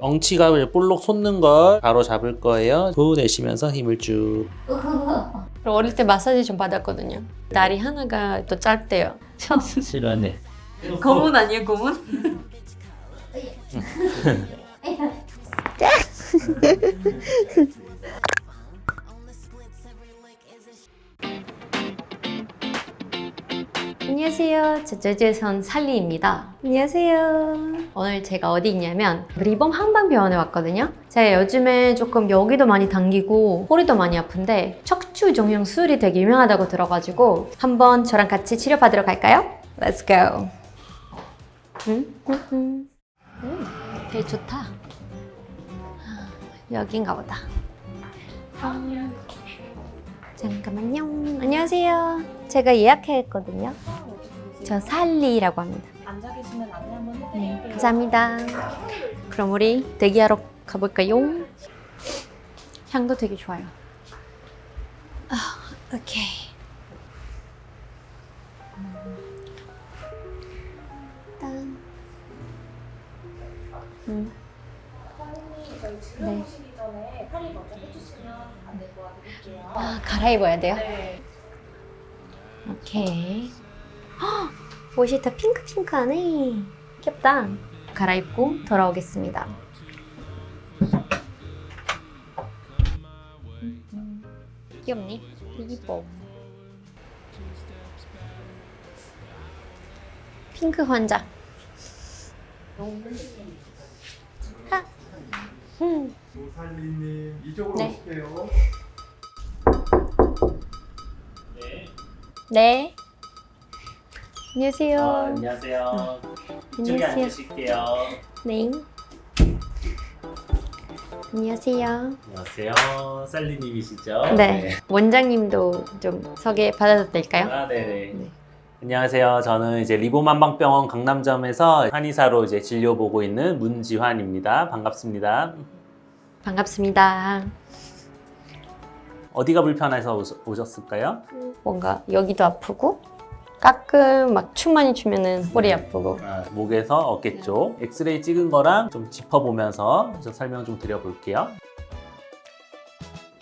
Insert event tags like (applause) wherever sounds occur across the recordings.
엉치가 볼록 솟는 걸 바로 잡을 거예요. 후 내쉬면서 힘을 쭉. (laughs) 그리고 어릴 때 마사지 좀 받았거든요. 다리 하나가 또 짧대요. (laughs) 실하네. 고문 아니에요, 고문? (laughs) 안녕하세요. 저 제주에선 살리입니다. 안녕하세요. 오늘 제가 어디 있냐면 리범 한방병원에 왔거든요. 제가 요즘에 조금 여기도 많이 당기고 허리도 많이 아픈데 척추 종양 수술이 되게 유명하다고 들어가지고 한번 저랑 같이 치료받으러 갈까요? Let's go. 음, 음, 음. 음, 되게 좋다. 여긴가 보다. 음, 잠깐만요. 안녕하세요. 제가 예약했거든요. 저 살리라고 합니다. 앉아 계시면 안내 한번 해드릴게요. 네, 감사합니다. 그럼 우리 대기하러 가볼까요? 향도 되게 좋아요. 아, 오케이. 딴. 음, 저희 네. 보시기 전에 탈의 먼저 해주시면 안내 도와드릴게요. 아, 갈아입어야 돼요? 네. 오케이. 헉, 옷이 다 핑크핑크하네. 귀엽다. 갈아입고 돌아오겠습니다. 귀엽네. 이뻐. 핑크 환자. 하. 음. 조살리님 이쪽으로 네. 오실게요. 네. 안녕하세요. 아, 안녕하세요. 이쪽에 안녕하세요. 앉으실게요. 네. 안녕하세요. 안녕하세요. 살리님이시죠? 네. 원장님도 좀 소개 받아도 될까요? 아, 네네. 네. 안녕하세요. 저는 이제 리보만방병원 강남점에서 한의사로 이제 진료 보고 있는 문지환입니다. 반갑습니다. 반갑습니다. 어디가 불편해서 오셨- 오셨을까요? 뭔가 여기도 아프고 가끔 막춤 많이 추면은 허리 아프고 아, 목에서 어깨 쪽 엑스레이 찍은 거랑 좀 짚어보면서 좀 설명 좀 드려볼게요.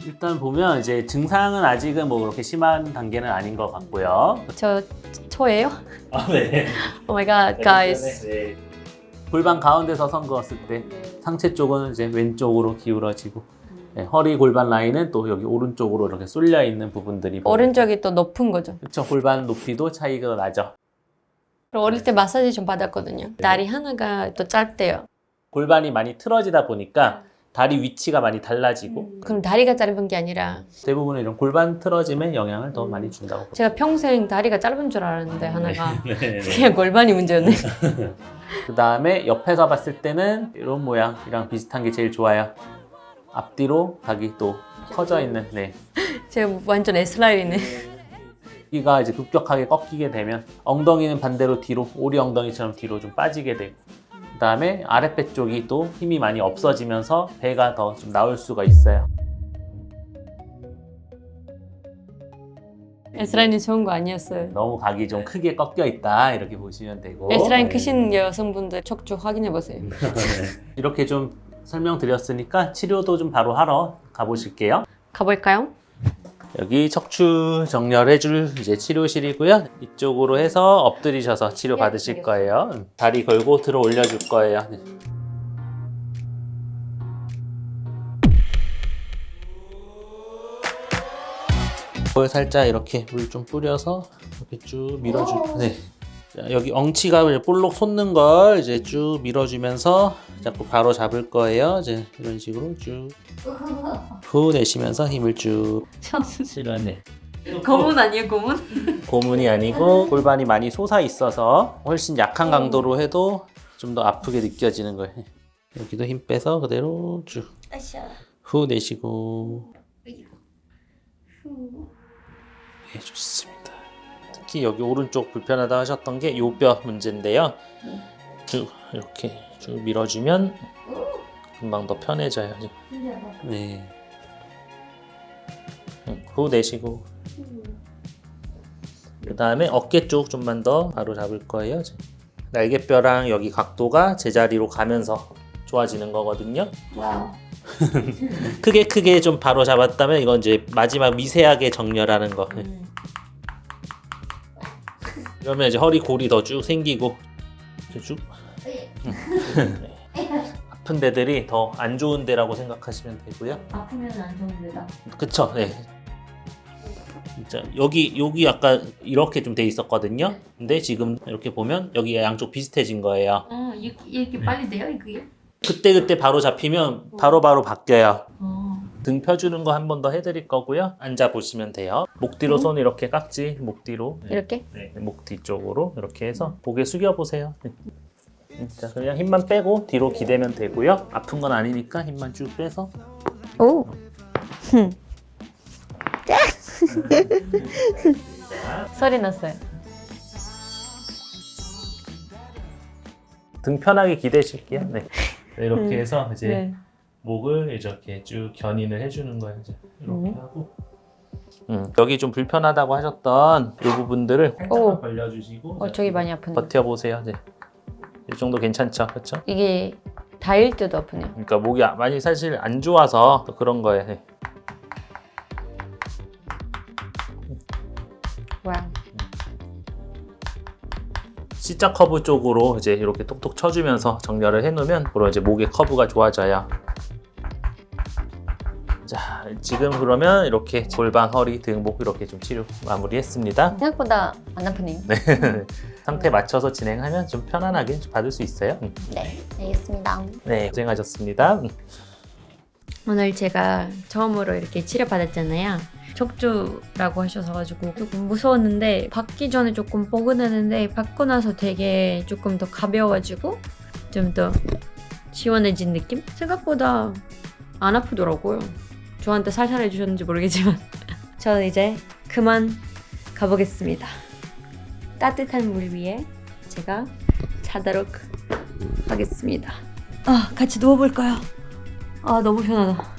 일단 보면 이제 증상은 아직은 뭐 그렇게 심한 단계는 아닌 것 같고요. 저 저예요? 아, 네. (laughs) Oh my god, guys. 네. 골반 가운데서 선 그었을 때 상체 쪽은 이제 왼쪽으로 기울어지고 네, 허리 골반 라인은 또 여기 오른쪽으로 이렇게 쏠려 있는 부분들이 오른쪽이 또 높은 거죠. 그렇죠 골반 높이도 차이가 나죠 그리고 어릴 때 마사지 좀 받았거든요. 다리 하나가 또 짧대요. 골반이 많이 틀어지다 보니까 다리 위치가 많이 달라지고 그럼 다리가 짧은 게 아니라 대부분은 이런 골반 틀어짐에 영향을 더 많이 준다고 제가 평생 다리가 짧은 줄 알았는데 하나가 (laughs) 네. 그냥 골반이 문제였네. (laughs) 그 다음에 옆에서 봤을 때는 이런 모양이랑 비슷한 게 제일 좋아요 앞뒤로 각이 또 커져 있는 네. (laughs) 제가 완전 S라인이네. 여기가 이제 급격하게 꺾이게 되면 엉덩이는 반대로 뒤로 오리 엉덩이처럼 뒤로 좀 빠지게 되고 그 다음에 아랫배 쪽이 또 힘이 많이 없어지면서 배가 더 좀 나올 수가 있어요 S라인이 좋은 거 아니었어요. 너무 각이 좀 크게 꺾여 있다 이렇게 보시면 되고 S라인 네. 크신 여성분들 척추 확인해 보세요. (laughs) 이렇게 좀 설명드렸으니까 치료도 좀 바로 하러 가보실게요 가볼까요? 여기 척추 정렬해줄 이제 치료실이고요. 이쪽으로 해서 엎드리셔서 치료 받으실 거예요. 다리 걸고 들어 올려줄 거예요. 네. 물 살짝 이렇게 물 좀 뿌려서 이렇게 쭉 밀어줄. 네. 자, 여기 엉치가 볼록 솟는 걸 이제 쭉 밀어주면서 자꾸 바로 잡을 거예요. 이제 이런 식으로 쭉. 후 내쉬면서 힘을 쭉 실어내. 고문 아니에요, 고문? 고문이 아니고 골반이 많이 솟아 있어서 훨씬 약한 강도로 해도 좀 더 아프게 느껴지는 거예요. 여기도 힘 빼서 그대로 쭉. 후 내쉬고. 네, 좋습니다. 특히 여기 오른쪽 불편하다 하셨던 게 요 뼈 문제인데요. 쭉 이렇게 쭉 밀어주면 금방 더 편해져요. 네. 음, 후 내쉬고. 그 다음에 어깨 쪽 좀만 더 바로 잡을 거예요. 날개뼈랑 여기 각도가 제자리로 가면서 좋아지는 거거든요. 와우. (laughs) 크게 크게 좀 바로 잡았다면 이건 이제 마지막 미세하게 정렬하는 거. 네. 음. 그러면 이제 허리 골이 더 쭉 생기고 쭉. 음. 네. (laughs) 아픈 데들이 더 안 좋은 데라고 생각하시면 되고요. 아프면 안 좋은데다. 그쵸, 네. 진짜 여기 여기 아까 이렇게 좀 돼 있었거든요. 근데 지금 이렇게 보면 여기가 양쪽 비슷해진 거예요. 어, 이렇게, 이렇게 빨리 돼요, 이게? 그때 그때 바로 잡히면 바로 바로 바뀌어요. 어. 등 펴주는 거 한 번 더 해드릴 거고요. 앉아 보시면 돼요. 목 뒤로 손 이렇게 깍지 목 뒤로. 네. 이렇게? 네, 목 뒤쪽으로 이렇게 해서 고개 숙여 보세요. 네. 자, 그냥 힘만 빼고 뒤로 기대면 되고요. 아픈 건 아니니까 힘만 쭉 빼서 오. (laughs) 소리 났어요. 등 편하게 기대실게요. 네. 네, 이렇게 음. 해서 이제 네. 목을 이렇게 쭉 견인을 해주는 거예요. 이제 이렇게 음. 하고. 음, 여기 좀 불편하다고 하셨던 이 부분들을 오. 살짝만 벌려주시고 어, 저기 많이 아픈데. 버텨보세요. 네. 이 정도 괜찮죠, 그렇죠? 이게 다일 때도 아프네요. 그러니까 목이 아- 많이 사실 안 좋아서 또 그런 거예요. 네. 와. C자 커브 쪽으로 이제 이렇게 톡톡 쳐주면서 정렬을 해놓으면 그런 이제 목의 커브가 좋아져요. 자, 지금 그러면 이렇게 골반, 허리, 등, 목 이렇게 좀 치료 마무리했습니다. 생각보다 안 아프네요. 네. (laughs) 상태 맞춰서 진행하면 좀 편안하게 좀 받을 수 있어요. 음. 네, 알겠습니다. 네, 고생하셨습니다. 음. 오늘 제가 처음으로 이렇게 치료받았잖아요. 척추라고 하셔서 가지고 조금 무서웠는데 받기 전에 조금 뻐근했는데 받고 나서 되게 조금 더 가벼워가지고 좀 더 시원해진 느낌? 생각보다 안 아프더라고요. 저한테 살살 해 주셨는지 모르겠지만 (laughs) 저는 이제 그만 가보겠습니다. 따뜻한 물 위에 제가 자도록 하겠습니다. 아 같이 누워볼까요? 아 너무 편하다.